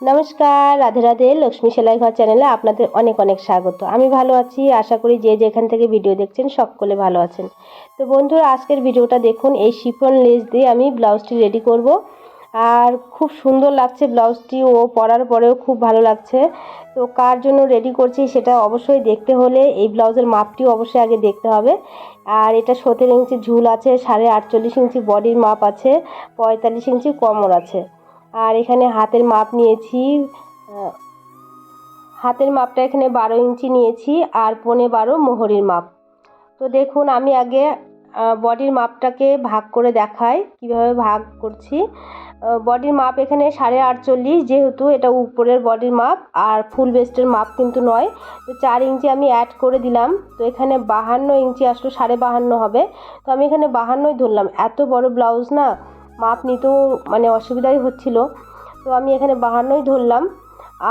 নমস্কার, রাধে রাধে, লক্ষ্মী সেলাই ঘর চ্যানেলে আপনাদের অনেক অনেক স্বাগত। আমি ভালো আছি, আশা করি যে যেখান থেকে ভিডিও দেখছেন সকলে ভালো আছেন। তো বন্ধুরা, আজকের ভিডিওটা দেখুন, এই শিফন লেস দিয়ে আমি ব্লাউজটি রেডি করব। আর খুব সুন্দর লাগছে ব্লাউজটি, ও পরার পরেও খুব ভালো লাগছে। তো কার জন্য রেডি করছি সেটা অবশ্যই দেখতে হলে, এই ব্লাউজের মাপটি অবশ্যই আগে দেখতে হবে। আর এটা সতেরো ইঞ্চি ঝুল আছে, সাড়ে আটচল্লিশ ইঞ্চি বডির মাপ আছে, পঁয়তাল্লিশ ইঞ্চি কমর আছে। আর এখানে হাতের মাপ নিয়েছি হাতের মাপটা এখানে বারো ইঞ্চি নিয়েছি আর পনে বারো মোহরির মাপ। তো দেখুন, আমি আগে বডির মাপটাকে ভাগ করে দেখাই, কীভাবে ভাগ করছি। বডির মাপ এখানে সাড়ে আটচল্লিশ, যেহেতু এটা উপরের বডির মাপ, আর ফুল বেস্টের মাপ কিন্তু নয়। তো চার ইঞ্চি আমি অ্যাড করে দিলাম, তো এখানে বাহান্ন ইঞ্চি আসলো, সাড়ে বাহান্ন হবে। তো আমি এখানে বাহান্নই ধরলাম। এত বড় ব্লাউজ না মাপ নিতেও মানে অসুবিধাই হচ্ছিল। তো আমি এখানে বাহান্নই ধরলাম।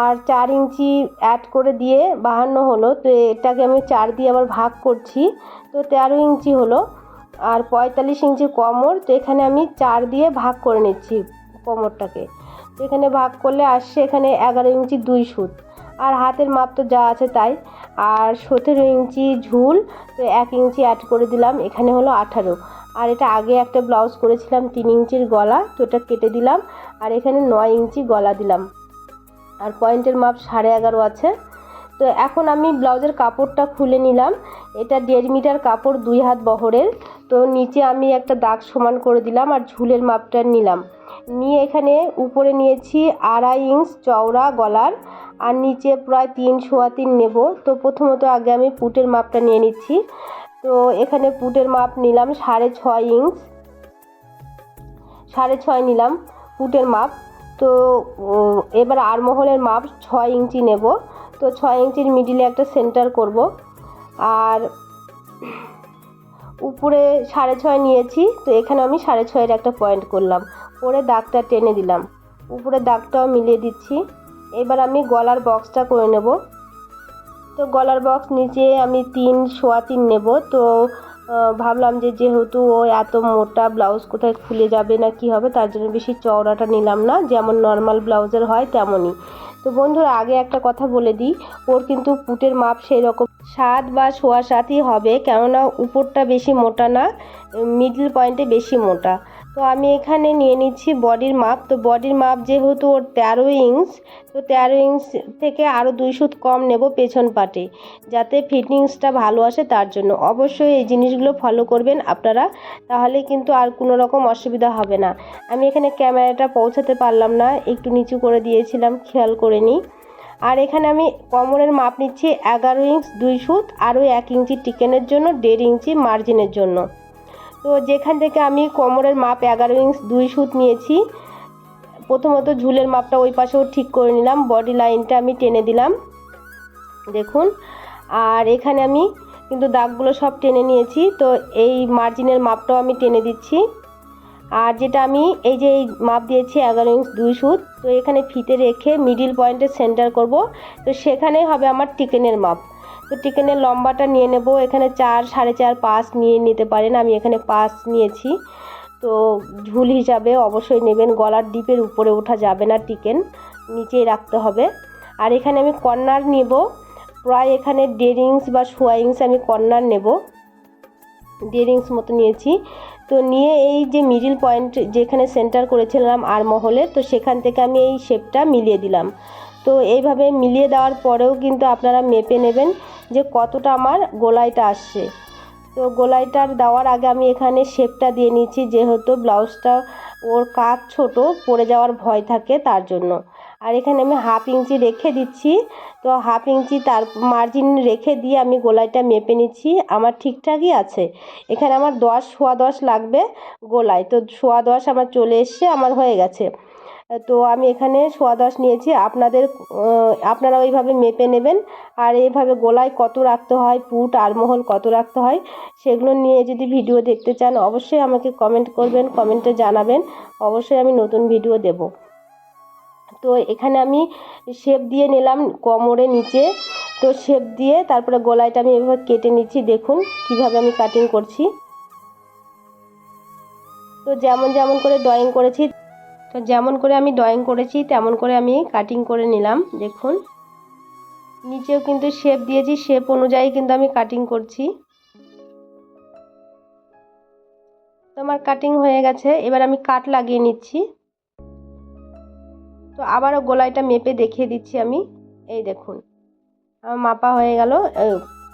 আর চার ইঞ্চি অ্যাড করে দিয়ে বাহান্ন হলো। তো এটাকে আমি চার দিয়ে আবার ভাগ করছি। তো তেরো ইঞ্চি হলো। আর পঁয়তাল্লিশ ইঞ্চি কোমর। তো এখানে আমি চার দিয়ে ভাগ করে নিচ্ছি কোমরটাকে। তো এখানে ভাগ করলে আসছে এখানে এগারো ইঞ্চি দুই সুত। আর হাতের মাপ তো যা আছে তাই। আর সতেরো ইঞ্চি ঝুল। তো এক ইঞ্চি অ্যাড করে দিলাম। এখানে হলো আঠারো। আর এটা আগে একটা ব্লাউজ করেছিলাম তিন ইঞ্চির গলা, তো এটা কেটে দিলাম, আর এখানে নয় ইঞ্চি গলা দিলাম। আর পয়েন্টের মাপ সাড়ে এগারো আছে। তো এখন আমি ব্লাউজের কাপড়টা খুলে নিলাম। এটা দেড় মিটার কাপড় দুই হাত বহরের। তো নিচে আমি একটা দাগ সমান করে দিলাম আর ঝুলের মাপটা নিলাম। নিয়ে এখানে উপরে নিয়েছি আড়াই ইঞ্চ চওড়া গলার, আর নিচে প্রায় তিন সোয়া তিন নেব। তো প্রথমত আগে আমি পুটের মাপটা নিয়ে নিচ্ছি। তো এখানে পুটের মাপ নিলাম সাড়ে ছয় ইঞ্চ। সাড়ে ছয় নিলাম পুটের মাপ। তো এবার আরমহলের মাপ ছয় ইঞ্চি নেব। তো ছয় ইঞ্চির মিডিলে একটা সেন্টার করব। আর উপরে সাড়ে ছয় নিয়েছি। তো এখানে আমি সাড়ে ছয়ের একটা পয়েন্ট করলাম। করে দাগটা টেনে দিলাম। উপরে দাগটাও মিলিয়ে দিচ্ছি। এবার আমি গলার বক্সটা করে নেব। তো গলার বক্স নিচে আমি তিন, সোয়া তিন নেব। তো ভাবলাম যে যেহেতু ও এত মোটা ব্লাউজ কোথায় খুলে যাবে না কি হবে, তার জন্য বেশি চওড়াটা নিলাম না। যেমন নর্মাল ব্লাউজের হয় তেমনই। তো বন্ধুরা, আগে একটা কথা বলে দিই, ওর কিন্তু পুটের মাপ সেই রকম সাত বা সোয়া সাতই হবে, কেননা উপরটা বেশি মোটা না মিডল পয়েন্টে বেশি মোটা। তো আমি এখানে নিয়ে নিচ্ছি বডির মাপ। তো বডির মাপ যেহেতু ওর তেরো ইঞ্চ, তো তেরো ইঞ্চ থেকে আরও দুই সুত কম নেব পেছন পাটে, যাতে ফিটিংসটা ভালো আসে তার জন্য। অবশ্যই এই জিনিসগুলো ফলো করবেন আপনারা, তাহলে কিন্তু আর কোনো রকম অসুবিধা হবে না। আমি এখানে ক্যামেরাটা পৌঁছাতে পারলাম না, একটু নিচু করে দিয়েছিলাম, খেয়াল করে নিই। আর এখানে আমি কোমরের মাপ নিচ্ছি এগারো ইঞ্চ, দুই সুত আরও এক ইঞ্চি টিকেনের জন্য, দেড় ইঞ্চি মার্জিনের জন্য। তো যেখান থেকে আমি কোমরের মাপ এগারো ইঞ্চ দুই সুত নিয়েছি, প্রথমত ঝুলের মাপটা ওই পাশেও ঠিক করে নিলাম বডি লাইনটা আমি টেনে দিলাম, দেখুন, আর এখানে আমি কিন্তু দাগগুলো সব টেনে নিয়েছি, তো এই মার্জিনের মাপটাও আমি টেনে দিচ্ছি, আর যেটা আমি এই যে এই মাপ দিয়েছি এগারো ইঞ্চ দুই সুত, তো এখানে ফিতে রেখে মিডিল পয়েন্টে সেন্টার করব, তো সেখানেই হবে আমার টিকেনের মাপ। তো টিকেনের লম্বাটা নিয়ে নেব। এখানে চার, সাড়ে চার পাঁচ নিয়ে নিতে পারেন। আমি এখানে পাঁচ নিয়েছি। তো ঝুল হিসাবে অবশ্যই নেবেন। গলার ডিপের উপরে ওঠা যাবে না টিকেন, নিচেই রাখতে হবে। আর এখানে আমি কর্নার নেব। প্রায় এখানে ডেরিংস বা সোয়াইংস আমি কর্নার নেব। ইঞ্চ মতো নিয়েছি। তো নিয়ে এই যে মিডিল পয়েন্ট যেখানে সেন্টার করেছিলাম আর মহলে তো সেখান থেকে আমি এই শেপটা মিলিয়ে দিলাম। তো এইভাবে মিলিয়ে দেওয়ার পরেও কিন্তু আপনারা মেপে নেবেন যে কতটা আমার গোলাইটা আসছে। তো গোলাইটার দেওয়ার আগে আমি এখানে শেপটা দিয়ে নিচ্ছি, যেহেতু ব্লাউজটা ওর কাজ ছোট পড়ে যাওয়ার ভয় থাকে তার জন্য। আর এখানে আমি হাফ ইঞ্চি রেখে দিচ্ছি, তো হাফ ইঞ্চি তার মার্জিন রেখে দিয়ে আমি গোলাইটা মেপে নিচ্ছি। আমার ঠিকঠাকই আছে। এখানে আমার দশ, সোয়া দশ লাগবে গোলায়। তো সোয়া দশ আমার চলে এসছে, আমার হয়ে গেছে। তো আমি এখানে সোয়া দশ নিয়েছি। আপনাদের আপনারা ওইভাবে মেপে নেবেন। আর এইভাবে গোলায় কত রাখতে হয়, পুট আরমহল কত রাখতে হয়, সেগুলো নিয়ে যদি ভিডিও দেখতে চান, অবশ্যই আমাকে কমেন্ট করবেন, কমেন্টে জানাবেন। অবশ্যই আমি নতুন ভিডিও দেব। তো এখানে আমি শেপ দিয়ে নিলাম কোমরে নিচে। তো শেপ দিয়ে তারপরে গলাইটা আমি এভাবে কেটে নিচ্ছি। দেখুন কীভাবে আমি কাটিং করছি। তো যেমন যেমন করে ড্রয়িং করেছি তো যেমন করে আমি ড্রয়িং করেছি, তেমন করে আমি কাটিং করে নিলাম, দেখুন। নিচেও কিন্তু শেপ দিয়েছি শেপ অনুযায়ী কিন্তু আমি কাটিং করছি। তো আমার কাটিং হয়ে গেছে, এবার আমি কাট লাগিয়ে নিচ্ছি। তো আবারও গোলাইটা মেপে দেখিয়ে দিচ্ছি আমি, এই দেখুন। আমার মাপা হয়ে গেল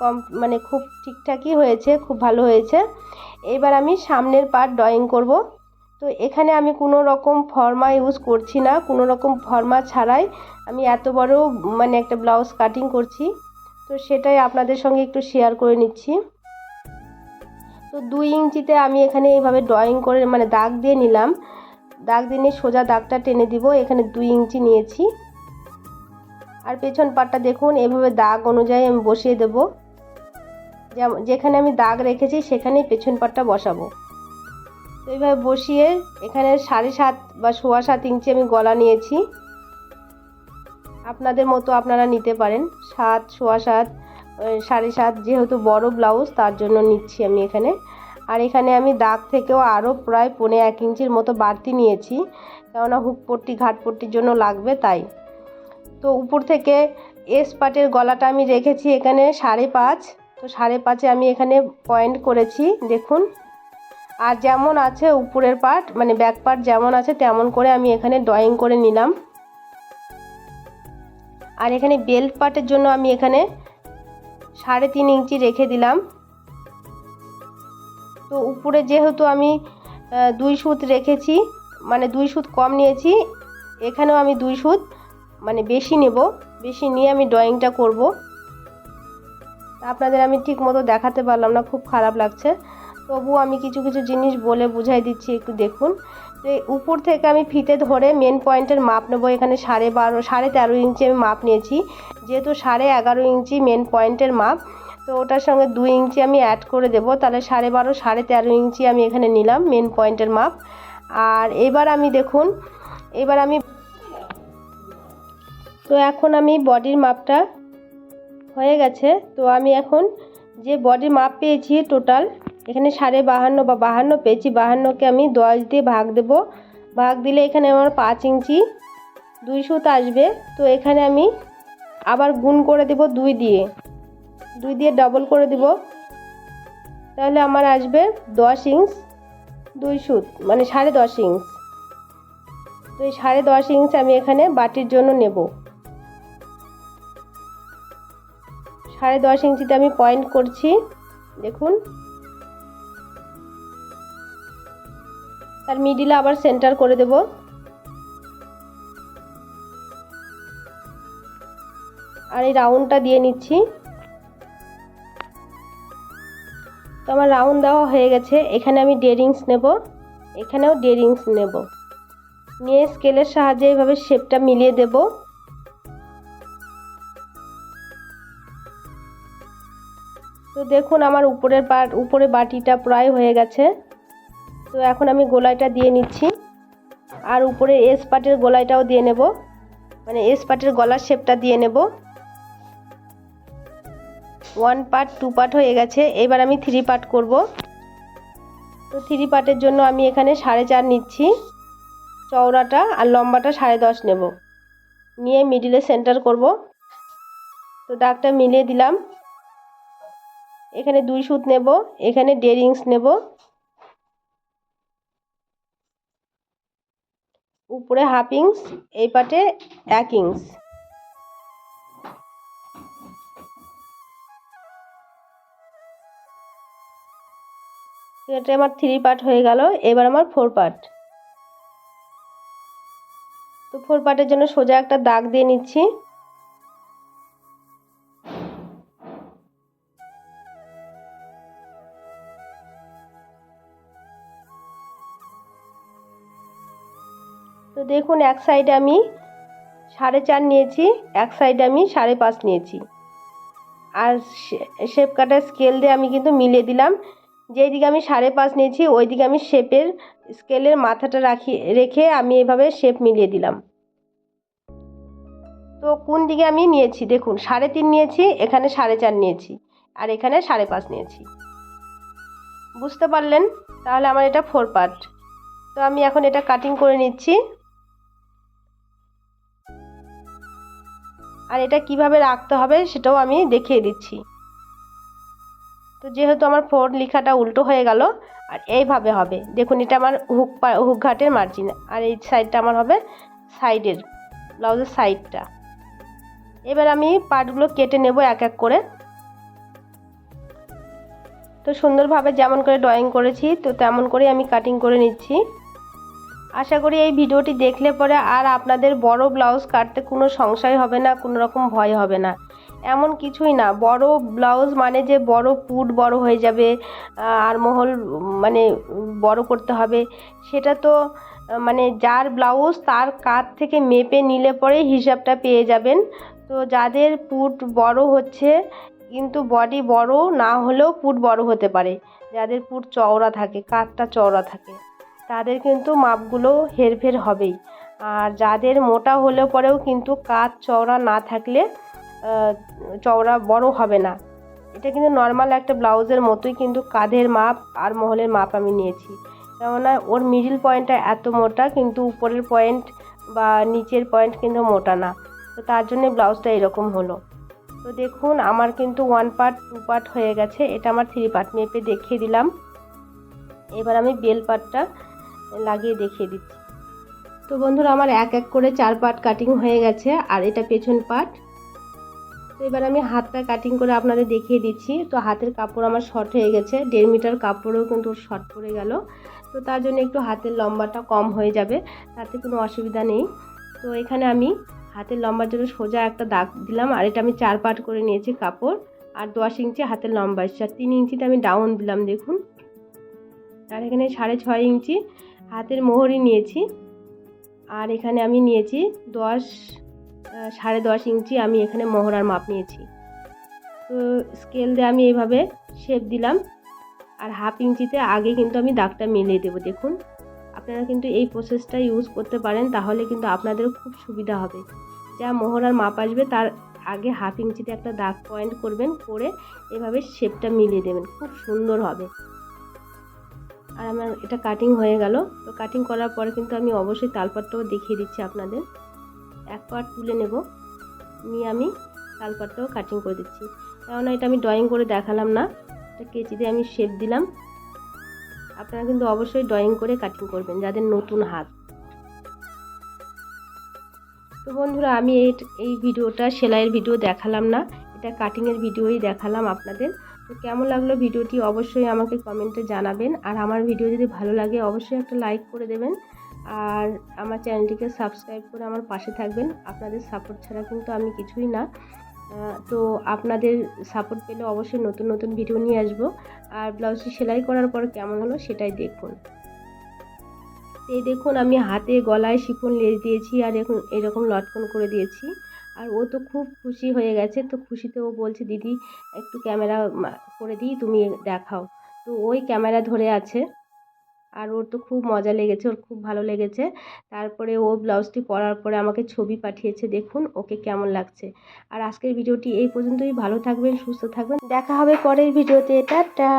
কম মানে খুব ঠিকঠাকই হয়েছে, খুব ভালো হয়েছে। এবার আমি সামনের পার্ট ড্রয়িং করব। তো এখানে আমি কোনো রকম ফর্মা ইউজ করছি না, কোনো রকম ফর্মা ছাড়াই আমি এত বড় মানে একটা ব্লাউজ কাটিং করছি। তো সেটাই আপনাদের সঙ্গে একটু শেয়ার করে নিচ্ছি। তো দুই ইঞ্চিতে আমি এখানে এইভাবে ড্রয়িং করে মানে দাগ দিয়ে নিলাম। দাগ দিয়ে নিয়ে সোজা দাগটা টেনে দিব, এখানে দুই ইঞ্চি নিয়েছি। আর পেছন পাটটা দেখুন, এভাবে দাগ অনুযায়ী আমি বসিয়ে দেব। যেখানে আমি দাগ রেখেছি, সেখানেই পেছন পাটটা বসাবো। তো এইভাবে বসিয়ে এখানে সাড়ে সাত বা সোয়া সাত ইঞ্চি আমি গলা নিয়েছি। আপনাদের মতো আপনারা নিতে পারেন। সাত, সোয়া সাত সাড়ে সাত যেহেতু বড় ব্লাউজ, তার জন্য নিচ্ছি আমি এখানে। আর এখানে আমি দাগ থেকেও আরও প্রায় পৌনে এক ইঞ্চির মতো বাড়তি নিয়েছি। কেননা হুক পট্টি, ঘাট পট্টির জন্য লাগবে তাই। তো উপর থেকে এস পাটের গলাটা আমি রেখেছি এখানে সাড়ে পাঁচ। তো সাড়ে পাঁচে আমি এখানে পয়েন্ট করেছি, দেখুন। আর যেমন আছে উপরের পার্ট মানে ব্যাক পার্ট যেমন আছে তেমন করে আমি এখানে ড্রয়িং করে নিলাম। আর এখানে বেল্ট পার্টের জন্য আমি এখানে সাড়ে তিন ইঞ্চি রেখে দিলাম। তো উপরে যেহেতু আমি দুই সুত রেখেছি মানে দুই সুত কম নিয়েছি, এখানেও আমি দুই সুত মানে বেশি নেব, বেশি নিয়ে আমি ড্রয়িংটা করব। আপনাদের আমি ঠিক মতো দেখাতে পারলাম না, খুব খারাপ লাগছে। তবু আমি কিছু কিছু জিনিস বলে বুঝাই দিচ্ছি, একটু দেখুন। তো উপর থেকে আমি ফিতে ধরে মেন পয়েন্টের মাপ নেব। এখানে সাড়ে বারো, সাড়ে তেরো ইঞ্চি আমি মাপ নিয়েছি। যেহেতু সাড়ে এগারো ইঞ্চি মেন পয়েন্টের মাপ, তো ওটার সঙ্গে দুই ইঞ্চি আমি অ্যাড করে দেবো। তাহলে সাড়ে বারো, সাড়ে তেরো ইঞ্চি আমি এখানে নিলাম মেন পয়েন্টের মাপ। আর এবার আমি দেখুন, এবার আমি তো এখন আমি বডির মাপটা হয়ে গেছে। তো আমি এখন যে বডির মাপ পেয়েছি টোটাল এখানে সাড়ে বাহান্ন বা বাহান্ন পেয়েছি, বাহান্নকে আমি দশ দিয়ে ভাগ দেব। ভাগ দিলে এখানে আমার পাঁচ ইঞ্চি দুই সুত আসবে। তো এখানে আমি আবার গুণ করে দেব দুই দিয়ে। দুই দিয়ে ডবল করে দেব। তাহলে আমার আসবে দশ ইঞ্চ দুই সুত মানে সাড়ে দশ ইঞ্চ। তো এই সাড়ে দশ ইঞ্চ আমি এখানে বাটির জন্য নেব। সাড়ে দশ ইঞ্চিতে আমি পয়েন্ট করছি। দেখুন। তার মিডিলে আবার সেন্টার করে দেব। আর এই রাউন্ডটা দিয়ে নিচ্ছি। তো আমার রাউন্ড দেওয়া হয়ে গেছে। এখানে আমি ডেরিংস নেব। এখানেও ডেরিংস নেব। নিয়ে স্কেলের সাহায্যে এইভাবে শেপটা মিলিয়ে দেব। তো দেখুন আমার উপরের পাট উপরে বাটিটা প্রায় হয়ে গেছে। তো এখন আমি গোলাইটা দিয়ে নিচ্ছি। আর উপরে এস পাটের গোলাইটাও দিয়ে নেব। মানে এস পাটের গলার শেপটা দিয়ে নেব। ওয়ান পার্ট টু পার্ট হয়ে গেছে। এবার আমি থ্রি পার্ট করব। তো থ্রি পার্টের জন্য আমি এখানে সাড়ে চার নিচ্ছি। চওড়াটা আর লম্বাটা সাড়ে দশ নেব। নিয়ে মিডিলে সেন্টার করব। তো দাগটা মিলিয়ে দিলাম। এখানে দুই সুত নেব। এখানে ডেরিংস নেব। উপরে হাফ ইঞ্চ এই পাটে এক ইঞ্চ এটা আমার থ্রি পার্ট হয়ে গেল, এবার আমার ফোর পার্ট তো ফোর পার্টের জন্য সোজা একটা দাগ দিয়ে নিচ্ছি। তো দেখুন, এক সাইডে আমি সাড়ে চার নিয়েছি, এক সাইডে আমি সাড়ে পাঁচ নিয়েছি। আর শেপ কাটার স্কেল দিয়ে আমি কিন্তু মিলিয়ে দিলাম। যেই দিকে আমি সাড়ে পাঁচ নিয়েছি ওই দিকে আমি শেপের স্কেলের মাথাটা রাখি, রেখে আমি এভাবে শেপ মিলিয়ে দিলাম। তো কোন দিকে আমি নিয়েছি? দেখুন, সাড়ে তিন নিয়েছি, এখানে সাড়ে চার নিয়েছি, আর এখানে সাড়ে পাঁচ নিয়েছি। বুঝতে পারলেন? তাহলে আমার এটা ফোর পার্ট তো আমি এখন এটা কাটিং করে নিচ্ছি। আর এটা কীভাবে রাখতে হবে সেটাও আমি দেখিয়ে দিচ্ছি। তো যেহেতু আমার ফোর লেখাটা উল্টো হয়ে গেল, আর এইভাবে হবে। দেখুন, এটা আমার হুক হুক ঘাটের মার্জিন আর এই সাইডটা আমার হবে সাইডের ব্লাউজের সাইডটা এবার আমি পার্টগুলো কেটে নেব এক এক করে। তো সুন্দরভাবে যেমন করে ড্রয়িং করেছি, তো তেমন করে আমি কাটিং করে নিচ্ছি। আশা করি এই ভিডিওটি দেখলে পরে আর আপনাদের বড় ব্লাউজ কাটতে কোনো সংশয় হবে না, কোনো রকম ভয় হবে না। এমন কিছুই না, বড় ব্লাউজ মানে যে বড় পুট বড় হয়ে যাবে আর মহল মানে বড় করতে হবে, সেটা তো মানে যার ব্লাউজ তার কাত থেকে মেপে নিলে পরে হিসাবটা পেয়ে যাবেন। তো যাদের পুট বড় হচ্ছে, কিন্তু বডি বড় না হলেও পুট বড় হতে পারে। যাদের পুট চওড়া থাকে কাতটা চওড়া থাকে। তাদের কিন্তু মাপগুলো হেরফের হবেই। আর যাদের মোটা হলে পরেও কিন্তু কাত চওড়া না থাকলে চওড়া বড় হবে না। এটা কিন্তু নর্মাল একটা ব্লাউজের মতোই কিন্তু কাঁধের মাপ আর মহলের মাপ আমি নিয়েছি। কেননা ওর মিডিল পয়েন্টটা এত মোটা, কিন্তু উপরের পয়েন্ট বা নিচের পয়েন্ট কিন্তু মোটা না। তো তার জন্য ব্লাউজটা এরকম হলো। তো দেখুন, আমার কিন্তু ওয়ান পার্ট টু পার্ট হয়ে গেছে। এটা আমার থ্রি পার্ট মেপে দেখিয়ে দিলাম। এবার আমি বেল পার্টটা লাগিয়ে দেখিয়ে দিচ্ছি। তো বন্ধুরা, আমার এক এক করে চার পার্ট কাটিং হয়ে গেছে আর এটা পেছন পার্ট। তো এবার আমি হাতটা কাটিং করে আপনাদের দেখিয়ে দিচ্ছি। তো হাতের কাপড় আমার শর্ট হয়ে গেছে, দেড় মিটার কাপড়ও কিন্তু শর্ট পড়ে গেল। তো তার জন্য একটু হাতের লম্বাটা কম হয়ে যাবে, তাতে কোনো অসুবিধা নেই। তো এখানে আমি হাতের লম্বার জন্য সোজা একটা দাগ দিলাম, আর এটা আমি চার পার্ট করে নিয়েছি কাপড়, আর দশ ইঞ্চি হাতের লম্বা আর তিন ইঞ্চিতে আমি ডাউন দিলাম, দেখুন। আর এখানে সাড়ে ছয় ইঞ্চি হাতের মোহরই নিয়েছি। আর এখানে আমি নিয়েছি দশ সাড়ে দশ ইঞ্চি আমি এখানে মোহরার মাপ নিয়েছি। তো স্কেল দিয়ে আমি এইভাবে শেপ দিলাম। আর হাফ ইঞ্চিতে আগে কিন্তু আমি দাগটা মিলিয়ে দেবো, দেখুন। আপনারা কিন্তু এই প্রসেসটা ইউজ করতে পারেন, তাহলে কিন্তু আপনাদেরও খুব সুবিধা হবে। যা মোহরার মাপ আসবে, তার আগে হাফ ইঞ্চিতে একটা দাগ পয়েন্ট করবেন, করে এভাবে শেপটা মিলিয়ে দেবেন। খুব সুন্দর হবে। আর আমার এটা কাটিং হয়ে গেল। তো কাটিং করার পরে কিন্তু আমি অবশ্যই তালপাটটাও দেখিয়ে দিচ্ছি আপনাদের। এক পার্ট তুলে নেব। নিয়ে আমি তালপাটটাও কাটিং করে দিচ্ছি। কেননা এটা আমি ড্রয়িং করে দেখালাম না। এটা কেচি দিয়ে আমি শেপ দিলাম। আপনারা কিন্তু অবশ্যই ড্রয়িং করে কাটিং করবেন, যাদের নতুন হাত। তো বন্ধুরা, আমি এই এই ভিডিওটা সেলাইয়ের ভিডিও দেখালাম না। এটা কাটিংয়ের ভিডিওই দেখালাম আপনাদের। তো কেমন লাগল ভিডিওটি অবশ্যই আমাকে কমেন্টে জানাবেন। আর আমার ভিডিও যদি ভালো লাগে অবশ্যই একটা লাইক করে দেবেন। আর আমার চ্যানেলটিকে সাবস্ক্রাইব করে আমার পাশে থাকবেন। আপনাদের সাপোর্ট ছাড়া কিন্তু আমি কিছুই না। তো আপনাদের সাপোর্ট পেলে অবশ্যই নতুন নতুন ভিডিও নিয়ে আসব। আর ব্লাউজটি সেলাই করার পর কেমন হলো সেটাই দেখুন। এই দেখুন আমি হাতে গলায় শিফন লেজ দিয়েছি আর এখন এরকম লটকন করে দিয়েছি। আর ও তো খুব খুশি হয়ে গেছে। তো খুশিতে ও বলছে, দিদি, একটু ক্যামেরা করে দিই, তুমি দেখাও। তো ওই ক্যামেরা ধরে আছে। আর ওর তো খুব মজা লেগেছে, ওর খুব ভালো লেগেছে। তারপরে ও ব্লাউজটি পরার পরে আমাকে ছবি পাঠিয়েছে, দেখুন, ওকে কেমন লাগছে। আর আজকের ভিডিওটি এই পর্যন্তই। ভালো থাকবেন, সুস্থ থাকবেন। দেখা হবে পরের ভিডিওতে। টাটা!